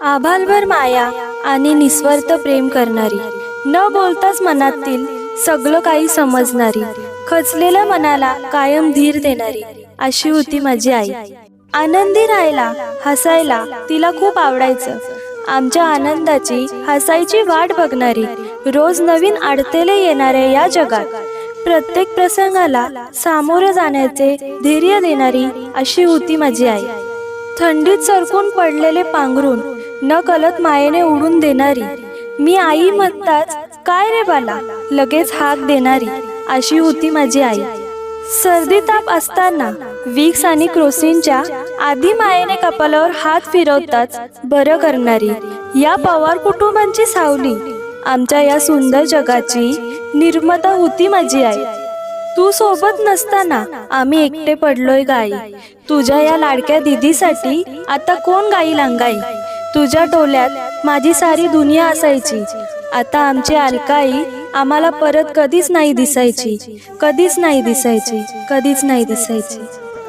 आभालभर माया आणि निस्वार्थ प्रेम करणारी. न बोलताच मनातील सगळं काही समजणारी. खचलेल्या मनाला कायम धीर देणारी. अशी होती माझी आई. आनंदी राहायला हसायला तिला खूप आवडायचं. आमच्या आनंदाची हसायची वाट बघणारी रोज नवीन अडतेले येणाऱ्या या जगात. प्रत्येक प्रसंगाला सामोरं जाण्याचे धैर्य देणारी अशी होती माझी आई. थंडीत सरकून पडलेले पांघरून न कलत मायेने उडून देणारी. मी आई म्हणताच काय रे बाला लगेच हाक देणारी अशी होती माझी आई. सर्दी ताप असताना विक्स आणि क्रोसिनच्या आधी मायेने कपालावर हात फिरवताच बरं करणारी. या पवार कुटुंबांची सावली आमच्या या सुंदर जगाची निर्माता होती माझी आई. तू सोबत नसताना आम्ही एकटे पडलोय गाई. तुझ्या या लाडक्या दिदीसाठी आता कोण गाई लांगाई? तुझ्या टोल्यात माझी सारी दुनिया असायची. आता आमची अलकाई आम्हाला परत कधीच नाही दिसायची. कधीच नाही दिसायची. कधीच नाही दिसायची.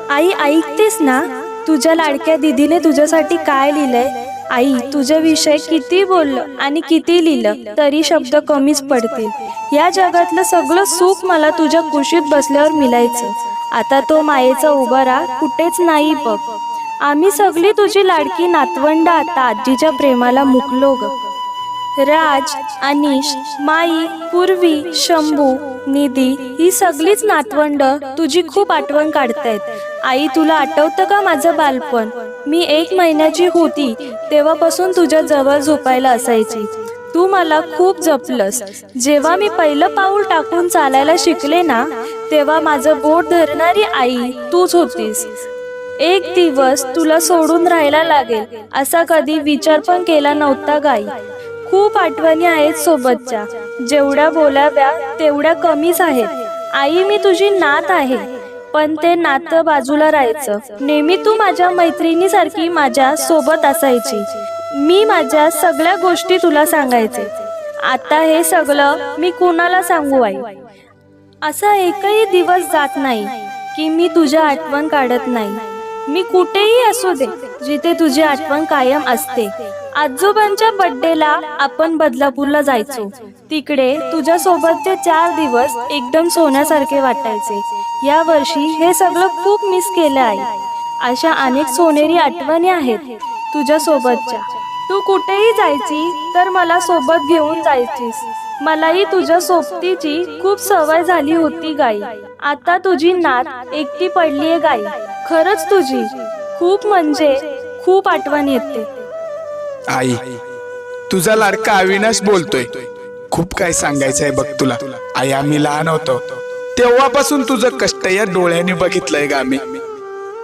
आई ऐकतेस ना? तुझ्या लाडक्या दिदीने तुझ्यासाठी काय लिहिलंय? आई तुझ्याविषयी किती बोललं आणि किती लिहिलं तरी शब्द कमीच पडतील. या जगातलं सगळं सुख मला तुझ्या कुशीत बसल्यावर मिळायचं. आता तो मायेचा उभारा कुठेच नाही बघ. आम्ही सगळी तुझी लाडकी नातवंड आता आजीच्या प्रेमाला मुकलो ग. राज अनिश माई पूर्वी शंभू निधी ही सगळीच नातवंड तुझी खूप आठवण काढतायत. आई तुला आठवतं का माझं बालपण? मी एक महिन्याची होती तेव्हापासून तुझ्या जवळ झोपायला असायची. तू मला खूप जपलंस. जेव्हा मी पहिलं पाऊल टाकून चालायला शिकले ना तेव्हा माझं बोट धरणारी आई तूच होतीस. एक दिवस तुला सोडून राहायला लागेल असा कधी विचार पण केला नव्हता गाई. खूप आठवणी आहेत सोबतच्या. जेवढ्या बोलाव्या तेवढ्या कमीच आहेत. आई मी तुझी नात आहे. पण ते नातं बाजूला राहायचं. नेहमी तू माझ्या मैत्रिणीसारखी माझ्या सोबत असायची. मी माझ्या सगळ्या गोष्टी तुला सांगायचे. आता हे सगळं मी कुणाला सांगू आई? असा एकही दिवस जात नाही की मी तुझ्या आठवण काढत नाही. मी कुठेही असू दे जिथे तुझी आठवण कायम असते. आजोबांच्या बड्डेला आपण बदलापूरला जायचो. तिकडे तुझ्या सोबतचे चार दिवस एकदम सोन्यासारखे वाटायचे. या वर्षी हे सगळं खूप मिस केलं आहे. अशा अनेक सोनेरी आठवणी आहेत तुझ्या सोबतच्या तू कुठेही जायची तर मला सोबत घेऊन जायचीस. मलाही तुझ्या सोबतीची खूप सवय झाली होती गाई. आता तुझी नात एकटी पडलीये गाई. खरंच तुझी खूप म्हणजे खूप आठवण येते. आई तुझा लाडका अविनाश बोलतोय. खूप काय सांगायचं आहे बघ तुला. आई आम्ही लहान होतो. तेव्हापासून तुझं कष्ट या डोळ्याने बघितलंय ग आम्ही.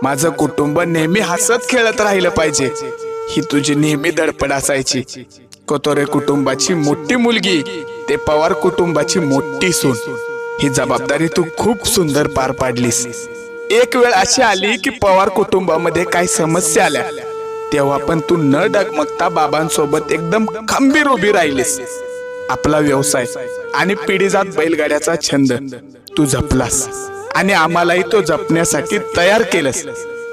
माझं कुटुंब नेहमी हसत खेळत राहिलं पाहिजे. ही तुझी नेहमी धडपड असायची. कोतोरे कुटुंबाची मोठी मुलगी ते पवार कुटुंबाची मोठी सून. ही जबाबदारी तू खूप सुंदर पार पाडलीस. एक वेळ अशी आली की पवार कुटुंबामध्ये काही समस्या आल्या. तेव्हा पण तू न डगमगता बाबांसोबत एकदम खंबीर उभी राहिलीस. आपला व्यवसाय आणि पिढीजात बैलगाड्याचा छंद. तू जपलास आणि आम्हालाही तो जपण्यासाठी तयार केलंस.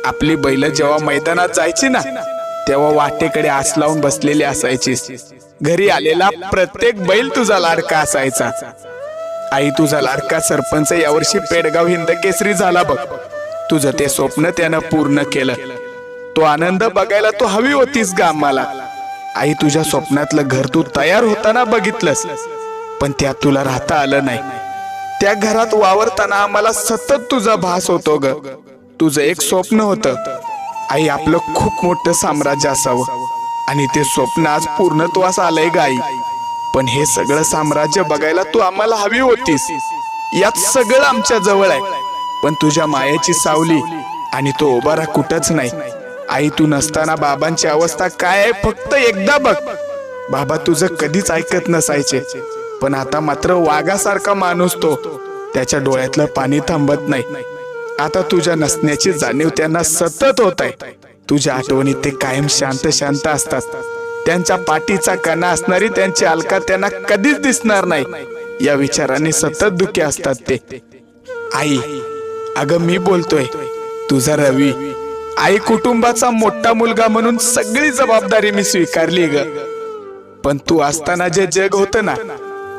आपली बैल जेव्हा मैदानात जायची ना तेव्हा वाटेकडे आस लावून बसलेली असायचीस. घरी आलेला प्रत्येक बैल तुझा लाडका असायचा. आई तुझा लाडका सरपंच यावर्षी पेडगाव हिंद केसरी झाला बघ. तुझं ते स्वप्न त्यानं पूर्ण केलं. तो आनंद बघायला तू हवी होतीस गा आम्हाला. आई तुझ्या स्वप्नातलं घर तू तयार होताना बघितलंस पण त्यात तुला राहता आलं नाही. त्या घरात वावरताना आम्हाला सतत तुझा भास होतो ग. तुझं एक स्वप्न होतं. आई आपलं खूप मोठं साम्राज्य असावं. आणि ते स्वप्न आज पूर्णत्वास आलंय ग आई. पण हे सगळं साम्राज्य बघायला तू आम्हाला हवी होतीस. यात सगळं आमच्या जवळ आहे. पण तुझ्या मायाची सावली आणि तो उभारा कुठंच नाही. आई तू नसताना बाबांची अवस्था काय आहे फक्त एकदा बघ. बाबा तुझं कधीच ऐकत नसायचे. पण आता मात्र वाघासारखा माणूस तो. त्याच्या डोळ्यातलं पाणी थांबत नाही. आता तुझ्या नसण्याची जाणीव त्यांना सतत होत आहे. तुझ्या आठवणीत ते कायम शांत शांत असतात. त्यांच्या पाठीचा कणा असणारी त्यांची अलका त्यांना कधीच दिसणार नाही. या विचाराने सतत दुखी असतात ते. आई अगं मी बोलतोय तुझा रवी आई कुटुंबाचा मोठा मुलगा म्हणून सगळी जबाबदारी मी स्वीकारली ग. पण तू असताना जे जग होतं ना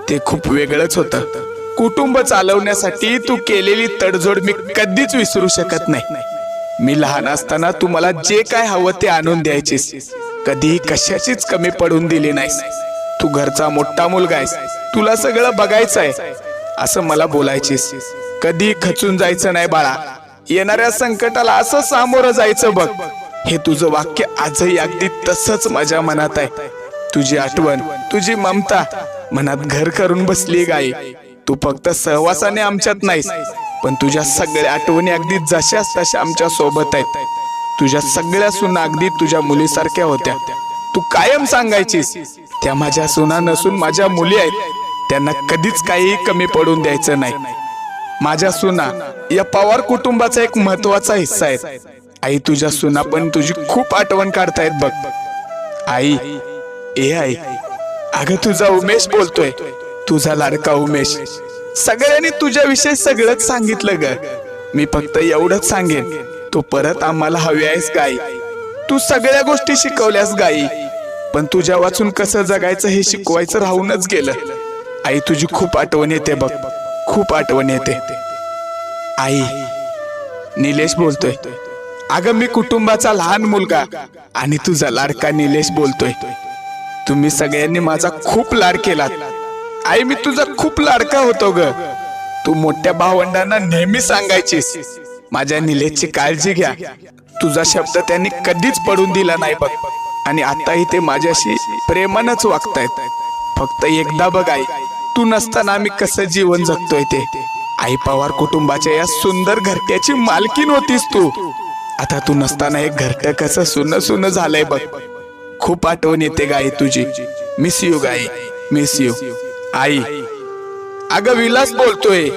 ते खूप वेगळंच होतं. कुटुंब चालवण्यासाठी तू केलेली तडजोड मी कधीच विसरू शकत नाही. मी लहान असताना तू मला जे काय हवं ते आणून द्यायचीस. कधीही कशाचीच कमी पडून दिली नाहीस. तू घरचा मोठा मुलगा आहेस. तुला सगळं बघायचं आहे. असं मला बोलायचीस. कधी खचून जायचं नाही बाळा. येणाऱ्या संकटाला असं सामोरं जायचं बघ. हे तुझं वाक्य आजही अगदी तसंच माझ्या मनात आहे. तुझी आठवण तुझी ममता मनात घर करून बसली गाई. तू फक्त सहवासाने आमच्यात नाहीस पण तुझ्या सगळ्या आठवणी अगदी जशाच तशा आमच्यासोबत आहेत. तुझ्या सगळ्या सुना अगदी तुझ्या मुलीसारख्या होत्या. तू कायम सांगायचीस. त्या माझ्या सुना नसून माझ्या मुली आहेत. त्यांना कधीच काही कमी पडून द्यायचं नाही. माझ्या सुना या पवार कुटुंबाचा एक महत्त्वाचा हिस्सा आहेत. आई तुझ्या सुना पण तुझी खूप आठवण काढतायत बघ. आई ए आई अगं तुझा उमेश बोलतोय. तुझा लाडका उमेश. सगळ्यांनी तुझ्याविषयी सगळंच सांगितलं ग. मी फक्त एवढंच सांगेन. तू परत आम्हाला हवी आहेस गाई. तू सगळ्या गोष्टी शिकवल्यास गाई. पण तुझ्या वाचून कसं जगायचं हे शिकवायचं राहूनच गेलं. आई तुझी खूप आठवण येते बघ. खूप आठवण येते. आई निलेश बोलतोय. अगं मी कुटुंबाचा लहान मुलगा आणि तुझा लाडका निलेश बोलतोय. तुम्ही सगळ्यांनी माझा खूप लाड केलात. आई मी तुझा खूप लाडका होतो ग. तू मोठ्या भावंडांना नेहमी सांगायचीस. माझ्या निलेशची काळजी घ्या. तुझा शब्द त्यांनी कधीच पडून दिला नाही बघ. आणि आताही ते माझ्याशी प्रेमानच वागतायत. फक्त एकदा बघ आई तू नसताना आम्ही कसं जीवन जगतोय ते. आई पवार कुटुंबाच्या या सुंदर घरट्याची मालकीन होतीस तू. आता तू नसताना एक घरट कसं सुन सुन झालंय बघ. खूप आठवण येते गाई तुझी. मिस यू गाई मिस यू आई अगं विलास बोलतोय.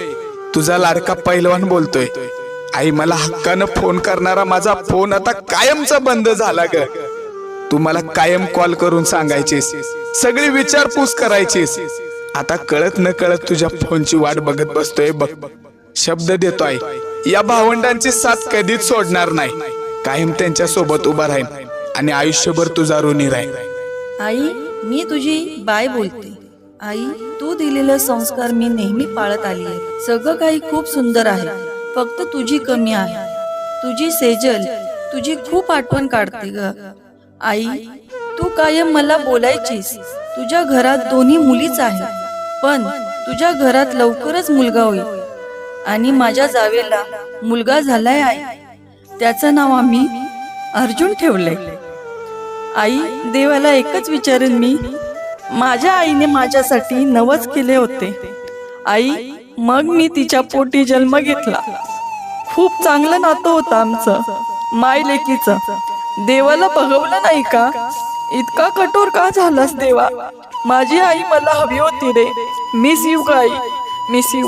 तुझा लाडका पैलवान बोलतोय. आई मला हक्कानं फोन करणारा माझा फोन आता कायमचा बंद झाला ग. तू मला कायम कॉल करून सांगायचीस. सगळी विचारपूस करायचीस. आता कळत न कळत तुझ्या फोनची वाट बघत बसतोय बघ. शब्द देतोय या भावंडांची साथ कधीच सोडणार नाही. कायम त्यांच्यासोबत उभा राहीन आणि आयुष्यभर तुझा ऋणी राहीन. आई मी तुझी बाय बोलते. आई तू दिलेले संस्कार मी नेहमी पाळत आली आहे सगळं काही खूप सुंदर आहे. फक्त तुझी कमी आहे. तुझी सेजल तुझी खूप आठवण काढते ग. आई तू कायम मला बोलायचीस. तुझ्या घरात दोन्ही मुलीच आहेत. पण तुझ्या घरात लवकरच मुलगा होईल. आणि माझ्या जावेला मुलगा झालाय आई. त्याचं नाव आम्ही अर्जुन ठेवलंय. आई देवाला एकच विचारेन मी. माझ्या आईने माझ्यासाठी नवस केले होते. आई मग मी तिच्या पोटी जन्म घेतला. खूप चांगलं नातं होतं आमचं. माय लेकीचं. देवाला बघवलं नाही का? इतका कठोर का झालास देवा? माझी आई मला हवी होती रे. मिस यू आई मिस यू